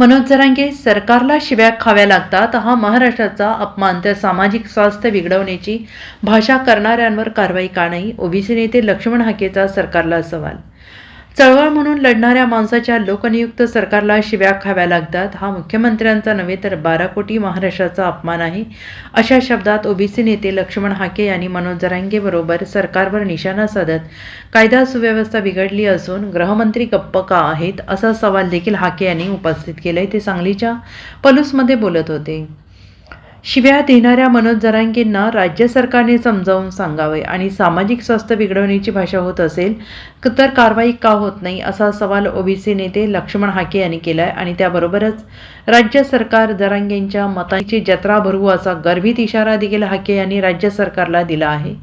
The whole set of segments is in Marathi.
मनोज जरांगे सरकारला शिव्या खाव्या लागतात हा महाराष्ट्राचा अपमान तर सामाजिक स्वास्थ्य बिघडवण्याची भाषा करणाऱ्यांवर कारवाई का नाही? ओबीसी नेते लक्ष्मण हाकेचा सरकारला सवाल चळवळ म्हणून लढणाऱ्या माणसाच्या लोकनियुक्त सरकारला शिव्या खाव्या लागतात. हा मुख्यमंत्र्यांचा नव्हे तर बारा कोटी महाराष्ट्राचा अपमान आहे. अशा शब्दात ओबीसी नेते लक्ष्मण हाके यांनी मनोज जरांगेबरोबर सरकारवर निशाणा साधत कायदा सुव्यवस्था बिघडली असून गृहमंत्री गप्प का आहेत असा सवाल देखील हाके यांनी उपस्थित केलाय. ते सांगलीच्या पलूसमध्ये बोलत होते. शिव्या देणाऱ्या मनोज जरांगेंना राज्य सरकारने समजावून सांगावे आणि सामाजिक स्वास्थ्य बिघडवण्याची भाषा होत असेल तर कारवाई का होत नाही असा सवाल ओबीसी नेते लक्ष्मण हाके यांनी केला आहे आणि त्याबरोबरच राज्य सरकार जरांगेंच्या मतांची जत्रा भरवू असा गर्भित इशारा देखील हाके यांनी राज्य सरकारला दिला आहे.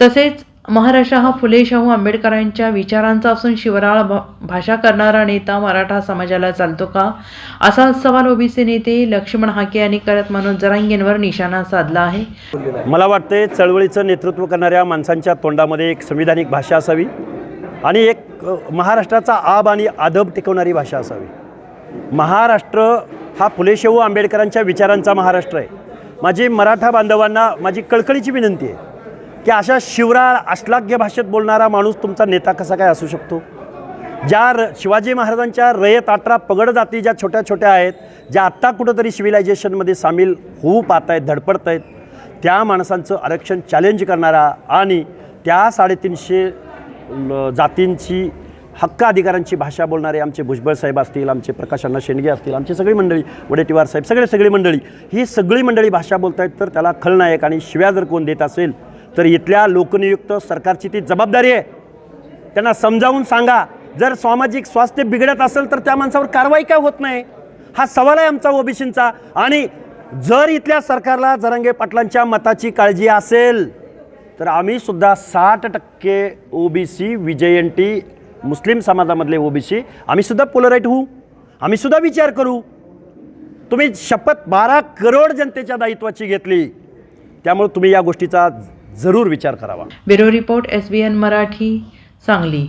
तसेच महाराष्ट्र हा फुले शाहू आंबेडकरांच्या विचारांचा असून शिवराळ भा- भाषा करणारा नेता मराठा समाजाला चालतो का? असा सवाल ओबीसी नेते लक्ष्मण हाके यांनी करत मनोज जरांगेंवर निशाणा साधला आहे. मला वाटते चळवळीचं नेतृत्व करणाऱ्या माणसांच्या तोंडामध्ये एक संविधानिक भाषा असावी आणि एक महाराष्ट्राचा आब आणि आदब टिकवणारी भाषा असावी. महाराष्ट्र हा फुले शाहू आंबेडकरांच्या विचारांचा महाराष्ट्र आहे. माझी मराठा बांधवांना माझी कळकळीची विनंती आहे. की अशा शिवराळ अश्लाघ्य भाषेत बोलणारा माणूस तुमचा नेता कसा काय असू शकतो? ज्या र शिवाजी महाराजांच्या रयत अठरा पगड जाती ज्या छोट्या छोट्या आहेत ज्या आत्ता कुठंतरी सिव्हिलायझेशनमध्ये सामील होऊ पाहत आहेत धडपडत आहेत त्या माणसांचं आरक्षण चॅलेंज करणारा आणि त्या साडेतीनशे जातींची हक्क अधिकारांची भाषा बोलणारे आमचे भुजबळ साहेब असतील आमचे प्रकाश अण्णा शेंडगे असतील आमची सगळी मंडळी वडेटीवार साहेब सगळे सगळी मंडळी ही सगळी मंडळी भाषा बोलत आहेत तर त्याला खलनायक आणि शिव्या जर कोण देत असेल तर इथल्या लोकनियुक्त सरकारची ती जबाबदारी आहे. त्यांना समजावून सांगा. जर सामाजिक स्वास्थ्य बिघडत असेल तर त्या माणसावर कारवाई काय होत नाही? हा सवाल आहे आमचा ओबीसींचा. आणि जर इथल्या सरकारला जरांगे पाटलांच्या मताची काळजी असेल तर आम्ही सुद्धा साठ टक्के ओबीसी विजयंती मुस्लिम समाजामधले ओबीसी आम्ही सुद्धा पोलराईट होऊ. आम्ही सुद्धा विचार करू. तुम्ही शपथ बारा करोड जनतेच्या दायित्वाची घेतली. त्यामुळे तुम्ही या गोष्टीचा जरूर विचार करावा. Bureau report S B N Marathi Sangli.